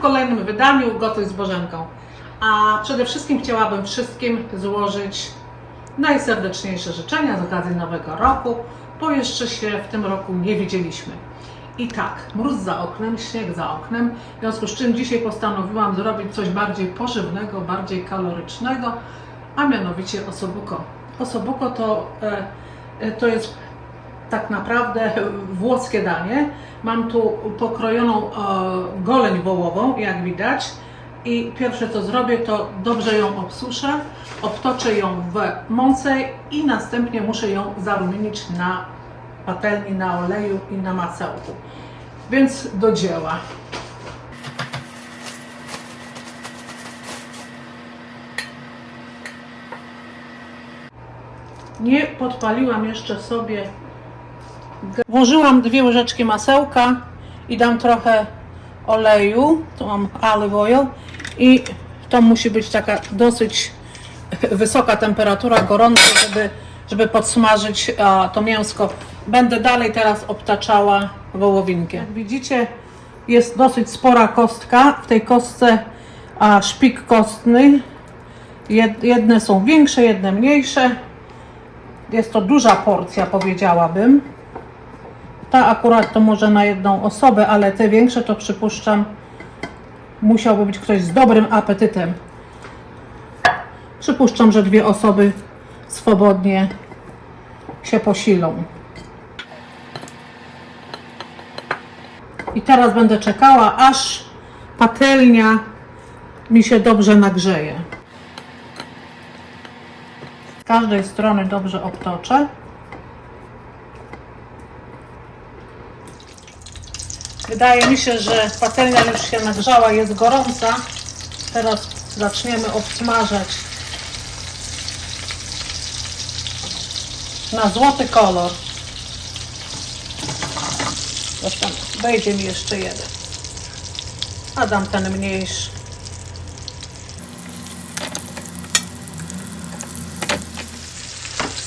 w kolejnym wydaniu Gotuj z Bożenką. A przede wszystkim chciałabym wszystkim złożyć najserdeczniejsze życzenia z okazji Nowego Roku, bo jeszcze się w tym roku nie widzieliśmy. I tak, mróz za oknem, śnieg za oknem, w związku z czym dzisiaj postanowiłam zrobić coś bardziej pożywnego, bardziej kalorycznego, a mianowicie osobuko. Osobuko to, e, e, to jest tak naprawdę włoskie danie. Mam tu pokrojoną e, goleń wołową, jak widać. I pierwsze co zrobię, to dobrze ją obsuszę, obtoczę ją w mące i następnie muszę ją zarumienić na patelni, na oleju i na masełku. Więc do dzieła. Nie podpaliłam jeszcze sobie. Włożyłam dwie łyżeczki masełka i dam trochę oleju. Tu mam olive oil i to musi być taka dosyć wysoka temperatura, gorąca, żeby, żeby podsmażyć to mięsko. Będę dalej teraz obtaczała wołowinkę. Jak widzicie, jest dosyć spora kostka. W tej kostce a, szpik kostny. Jed, jedne są większe, jedne mniejsze. Jest to duża porcja, powiedziałabym. Ta akurat to może na jedną osobę, ale te większe to przypuszczam musiałby być ktoś z dobrym apetytem. Przypuszczam, że dwie osoby swobodnie się posilą. I teraz będę czekała, aż patelnia mi się dobrze nagrzeje. Z każdej strony dobrze obtoczę. Wydaje mi się, że patelnia już się nagrzała, jest gorąca. Teraz zaczniemy obsmażać na złoty kolor. Zresztą wejdzie mi jeszcze jeden. A dam ten mniejszy.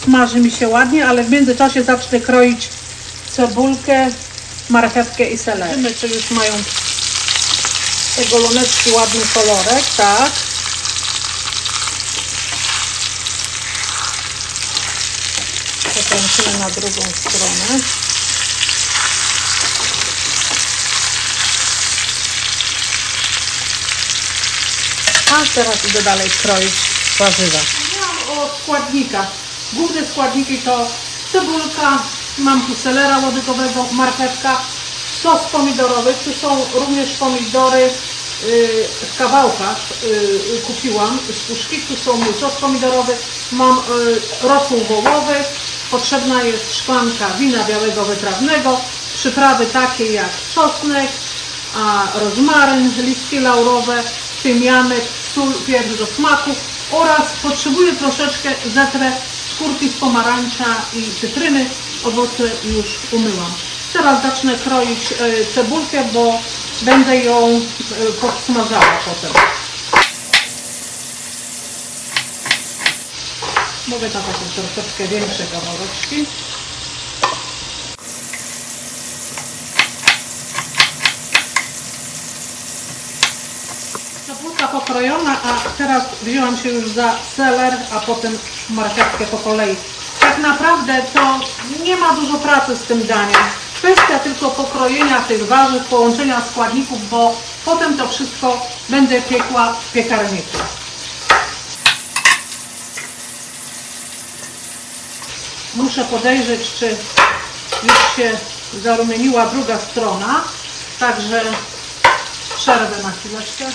Smaży mi się ładnie, ale w międzyczasie zacznę kroić cebulkę, marchewkę i seler. Zobaczymy, czy już mają te goloneczki ładny kolorek, tak. Przekręcimy na drugą stronę. A teraz idę dalej kroić warzywa. Mówiłam o składnikach. Główne składniki to cebulka, mam tu selera łodygowego, marchewka, sos pomidorowy. Tu są również pomidory yy, w kawałkach yy, kupiłam z puszki. Tu są mój sos pomidorowy, mam yy, rosół wołowy, potrzebna jest szklanka wina białego wytrawnego, przyprawy takie jak czosnek, a rozmaryn, listki laurowe, tymianek, sól, pieprz do smaku oraz potrzebuję troszeczkę zetrę skórki z pomarańcza i cytryny. Owoce już umyłam. Teraz zacznę kroić e, cebulkę, bo będę ją e, podsmażała potem. Mogę tam takie troszeczkę większe kawałeczki. Cebulka pokrojona, a teraz wzięłam się już za seler, a potem marchewkę po kolei. Tak naprawdę to nie ma dużo pracy z tym daniem. Kwestia tylko pokrojenia tych warzyw, połączenia składników, bo potem to wszystko będę piekła w piekarniku. Muszę podejrzeć, czy już się zarumieniła druga strona, także przerwę na chwileczkę.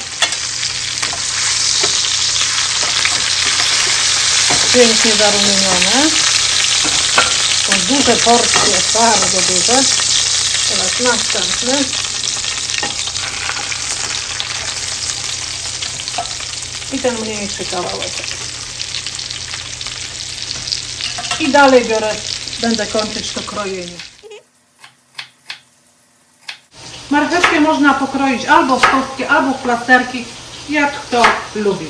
pięknie zarumienione. Są duże porcje, bardzo duże. Teraz następny. I ten mniejszy kawałek. I dalej biorę, będę kończyć to krojenie. Marchewkę można pokroić albo w kostki, albo w plasterki, jak kto lubi.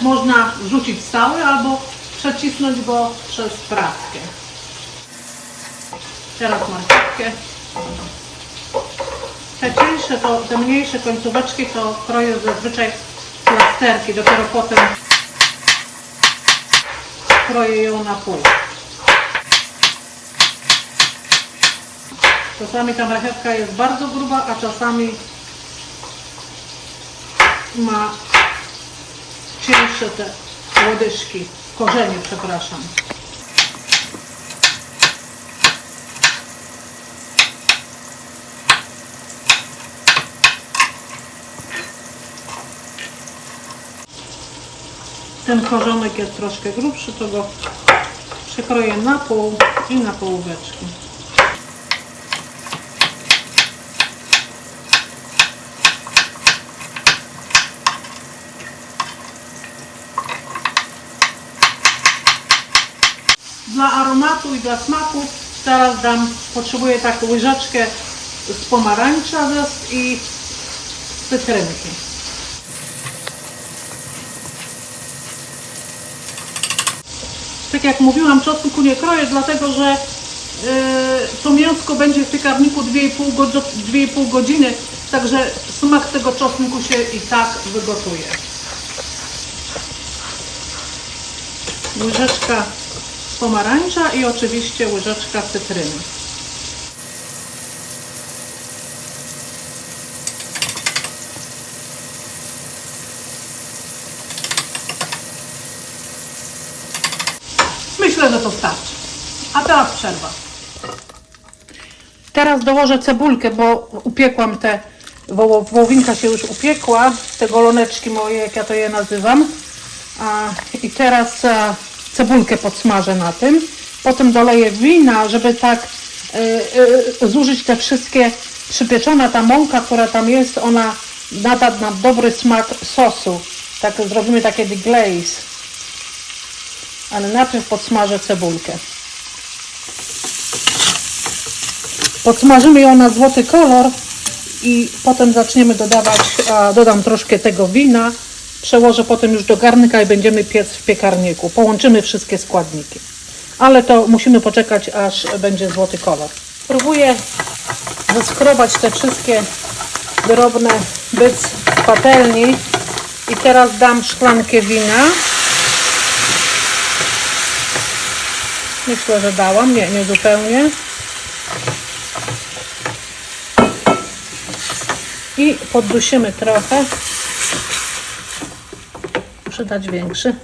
Można wrzucić cały albo przecisnąć go przez praskę. Teraz marchewkę. Te cieńsze, to, te mniejsze końcóweczki to kroję zazwyczaj plasterki, dopiero potem kroję ją na pół. Czasami ta marchewka jest bardzo gruba, a czasami ma cieńsze te łodyżki, korzenie, przepraszam. Ten korzonek jest troszkę grubszy, to go przekroję na pół i na połóweczki. Dla aromatu i dla smaku teraz dam, potrzebuję taką łyżeczkę z pomarańcza i cytrynki. Tak jak mówiłam, czosnku nie kroję, dlatego że yy, to mięsko będzie w piekarniku 2,5 go- 2,5 godziny, także smak tego czosnku się i tak wygotuje. Łyżeczka pomarańcza i oczywiście łyżeczka cytryny. Myślę, że to starczy. A teraz przerwa. Teraz dołożę cebulkę, bo upiekłam te, woło- wołowinka się już upiekła, te goloneczki moje, jak ja to je nazywam. A, I teraz a, cebulkę podsmażę na tym. Potem doleję wina, żeby tak y, y, zużyć te wszystkie przypieczona ta mąka, która tam jest, ona nada nam dobry smak sosu. Tak zrobimy takie deglaze. Ale najpierw podsmażę cebulkę. Podsmażymy ją na złoty kolor i potem zaczniemy dodawać, a, dodam troszkę tego wina, przełożę potem już do garnka i będziemy piec w piekarniku. Połączymy wszystkie składniki. Ale to musimy poczekać, aż będzie złoty kolor. Próbuję zeskrobać te wszystkie drobne byc z patelni i teraz dam szklankę wina. Myślę, że dałam, nie, nie zupełnie. I poddusimy trochę. Muszę dać większy.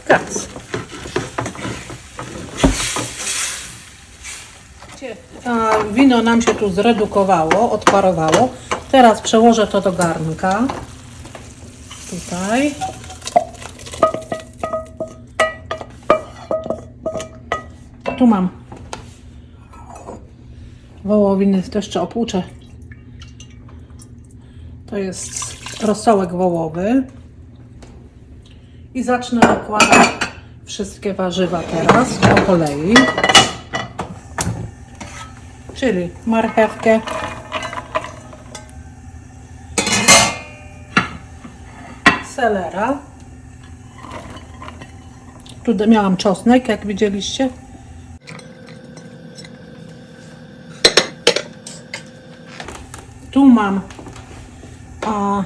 A wino nam się tu zredukowało, odparowało. Teraz przełożę to do garnka. Tutaj. Tu mam wołowiny, to jeszcze opłuczę. To jest rosołek wołowy. I zacznę nakładać wszystkie warzywa teraz po kolei. Czyli marchewkę, selera. Tu miałam czosnek, jak widzieliście. Tu mam a,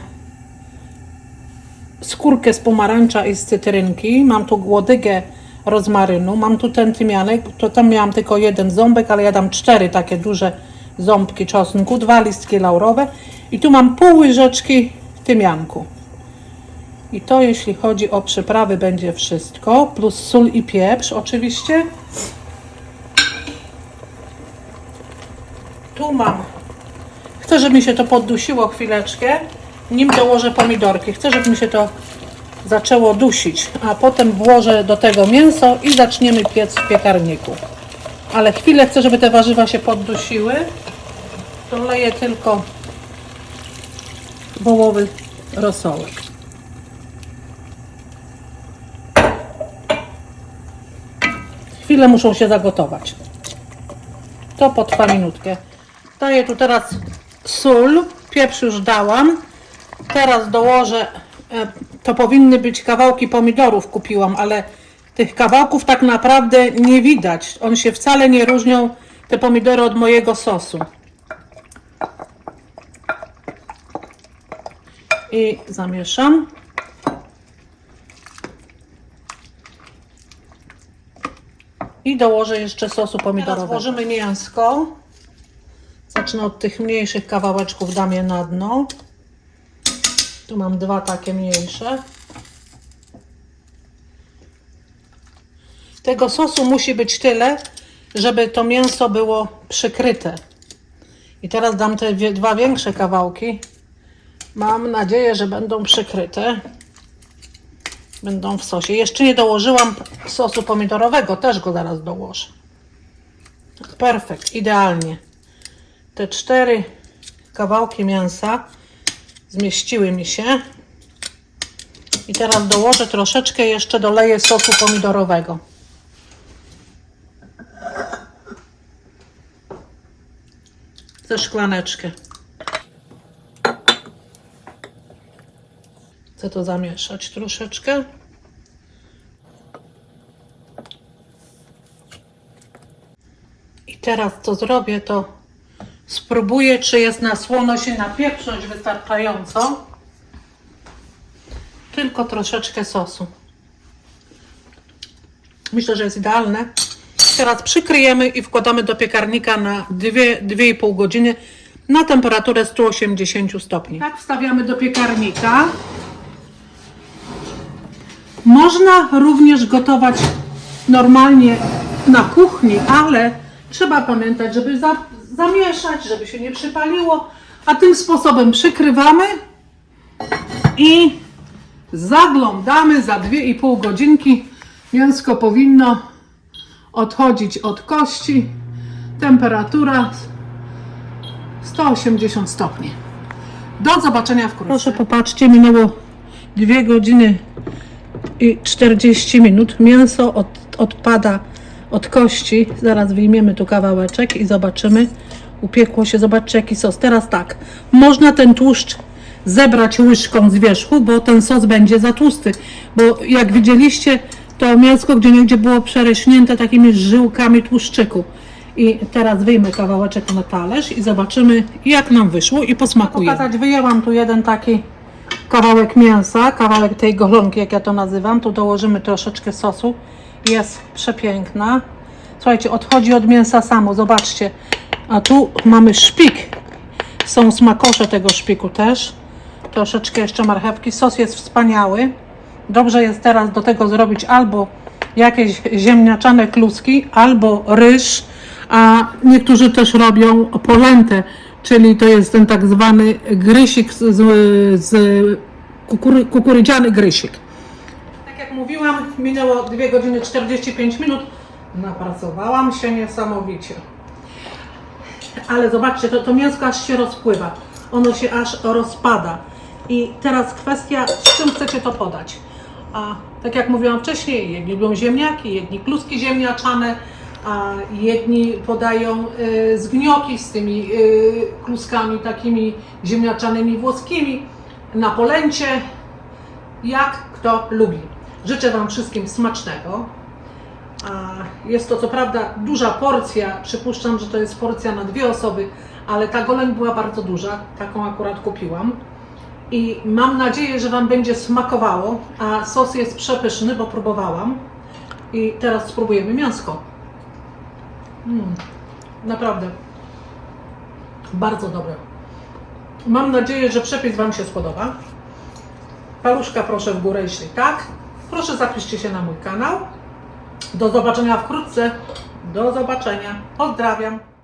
skórkę z pomarańcza i z cytrynki. Mam tu łodygę rozmarynu. Mam tu ten tymianek. To tam miałam tylko jeden ząbek, ale ja dam cztery takie duże ząbki czosnku, dwa listki laurowe. I tu mam pół łyżeczki tymianku. I to jeśli chodzi o przyprawy będzie wszystko, plus sól i pieprz oczywiście. Tu mam Chcę, żeby mi się to poddusiło chwileczkę, nim dołożę pomidorki. Chcę, żeby mi się to zaczęło dusić, a potem włożę do tego mięso i zaczniemy piec w piekarniku. Ale chwilę chcę, żeby te warzywa się poddusiły. To leję tylko wołowy rosołek. Chwilę muszą się zagotować. To potrwa minutkę. Daję tu teraz sól, pieprz już dałam. Teraz dołożę, e, to powinny być kawałki pomidorów kupiłam, ale tych kawałków tak naprawdę nie widać. One się wcale nie różnią te pomidory od mojego sosu. I zamieszam. I dołożę jeszcze sosu pomidorowego. Teraz włożymy mięsko. Zacznę od tych mniejszych kawałeczków, dam je na dno. Tu mam dwa takie mniejsze. Tego sosu musi być tyle, żeby to mięso było przykryte. I teraz dam te dwa większe kawałki. Mam nadzieję, że będą przykryte. Będą w sosie. Jeszcze nie dołożyłam sosu pomidorowego, też go zaraz dołożę. Perfekt, idealnie. Te cztery kawałki mięsa zmieściły mi się. I teraz dołożę troszeczkę, jeszcze doleję sosu pomidorowego. Ze szklaneczkę. Chcę to zamieszać troszeczkę. I teraz co zrobię, to spróbuję, czy jest na słono się napieprząć wystarczająco. Tylko troszeczkę sosu. Myślę, że jest idealne. Teraz przykryjemy i wkładamy do piekarnika na 2,5 godziny na temperaturę 180 stopni. Tak wstawiamy do piekarnika. Można również gotować normalnie na kuchni, ale trzeba pamiętać, żeby za, zamieszać, żeby się nie przypaliło. A tym sposobem przykrywamy i zaglądamy za 2,5 godzinki. Mięsko powinno odchodzić od kości. Temperatura 180 stopni. Do zobaczenia wkrótce. Proszę popatrzcie, minęło 2 godziny i 40 minut. Mięso od, odpada od kości. Zaraz wyjmiemy tu kawałeczek i zobaczymy. Upiekło się, zobaczcie jaki sos. Teraz tak, można ten tłuszcz zebrać łyżką z wierzchu, bo ten sos będzie za tłusty. Bo jak widzieliście, to mięsko gdzie niegdzie było przeryśnięte takimi żyłkami tłuszczyku. I teraz wyjmę kawałeczek na talerz i zobaczymy jak nam wyszło i posmakuję. Pokazać, wyjęłam tu jeden taki kawałek mięsa, kawałek tej golonki, jak ja to nazywam. Tu dołożymy troszeczkę sosu. Jest przepiękna. Słuchajcie, odchodzi od mięsa samo, zobaczcie. A tu mamy szpik. Są smakosze tego szpiku też. Troszeczkę jeszcze marchewki. Sos jest wspaniały. Dobrze jest teraz do tego zrobić albo jakieś ziemniaczane kluski, albo ryż, a niektórzy też robią polentę, czyli to jest ten tak zwany grysik z, z, kukury, kukurydziany grysik. Tak jak mówiłam, minęło 2 godziny 45 minut. Napracowałam się niesamowicie. Ale zobaczcie, to, to mięsko aż się rozpływa. Ono się aż rozpada. I teraz kwestia, z czym chcecie to podać. A tak jak mówiłam wcześniej, jedni lubią ziemniaki, jedni kluski ziemniaczane, a jedni podają y, zgnioki z tymi y, kluskami takimi ziemniaczanymi włoskimi na polęcie, jak kto lubi. Życzę Wam wszystkim smacznego. Jest to co prawda duża porcja, przypuszczam, że to jest porcja na dwie osoby, ale ta goleń była bardzo duża, taką akurat kupiłam. I mam nadzieję, że Wam będzie smakowało, a sos jest przepyszny, bo próbowałam. I teraz spróbujemy mięsko. Mm, naprawdę. Bardzo dobre. Mam nadzieję, że przepis Wam się spodoba. Paluszka proszę w górę, jeśli tak. Proszę zapiszcie się na mój kanał. Do zobaczenia wkrótce. Do zobaczenia. Pozdrawiam.